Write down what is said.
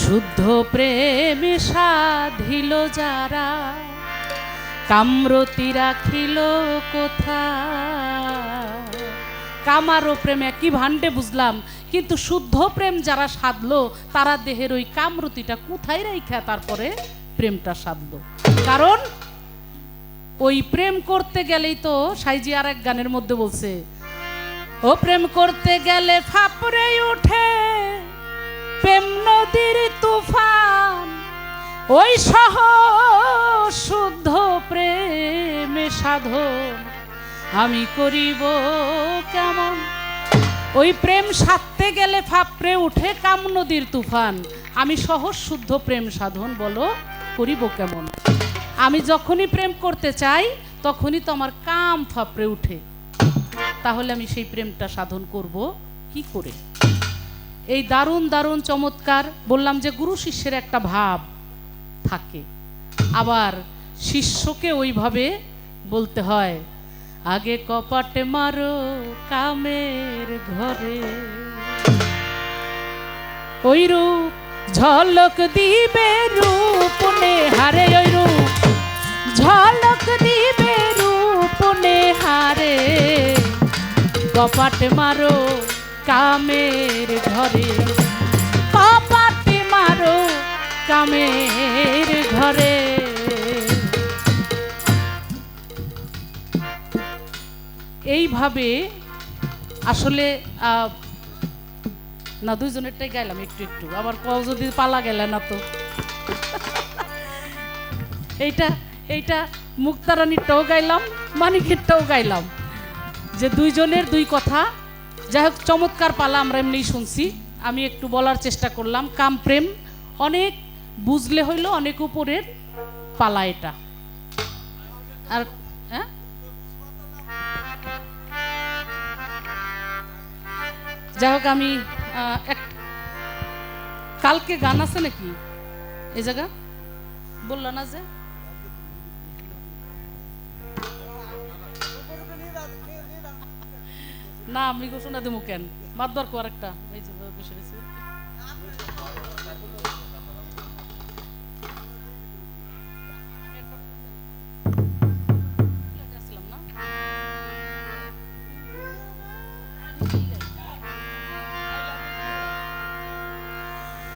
শুদ্ধ প্রেমে সাধিল যারা, কামরতি রাখিল কোথা কামারও প্রেম একই ভান্ডে বুঝলাম, কিন্তু শুদ্ধ প্রেম যারা সাধলো, তারা দেহের ওই কামরতিটা কোথায় রাইখা তারপরে প্রেমটা সাধলো? কারণ ওই প্রেম করতে গেলেই তো সাইজি আর এক গানের মধ্যে বলছে, ও প্রেম করতে গেলে ফাপড়ে উঠে প্রেম নদীর তুফান, ওই সহ শুদ্ধ প্রেমে সাধন। আমি করিব কেমন? ওই প্রেম সাধতে গেলে ফাপড়ে উঠে কাম নদীর তুফান। আমি সহজ শুদ্ধ প্রেম সাধন, বলো, করিব কেমন? আমি যখনই প্রেম করতে চাই, তখনই তো আমার কাম ফাপড়ে উঠে। তাহলে আমি সেই প্রেমটা সাধন করব কি করে? এই দারুণ দারুণ, চমৎকার, বললাম যে গুরু শিষ্যের একটা ভাব থাকে। আবার শিষ্যকে ওইভাবে বলতে হয়, আগে কপাটে মারো কামের ঘরে। ওই রূপ ঝলক দিবে রূপ হারে ওই রূপ ঝলক দিবে রূপ হারে। কপাটে মারো কামের ঘরে। কপাট মারো কামের ঘরে। এইভাবে আসলে না, দুইজনেরটাই গাইলাম একটু একটু। আবার কও যদি পালা গেলে না তো। এইটা এইটা মুক্তারানীরটাও গাইলাম, মানিকেরটাও গাইলাম। যে দুইজনের দুই কথা যাই হোক চমৎকার পালা আমরা এমনিই শুনছি। আমি একটু বলার চেষ্টা করলাম, কাম প্রেম, অনেক বুঝলে হইল অনেক উপরের পালা এটা। আর হ্যাঁ? যাই হোক আমি কালকে গান আছে নাকি? এই জায়গা? বলল না যে? না আমি ঘোষণা দিব কেন? মার দরকার একটা Thank you.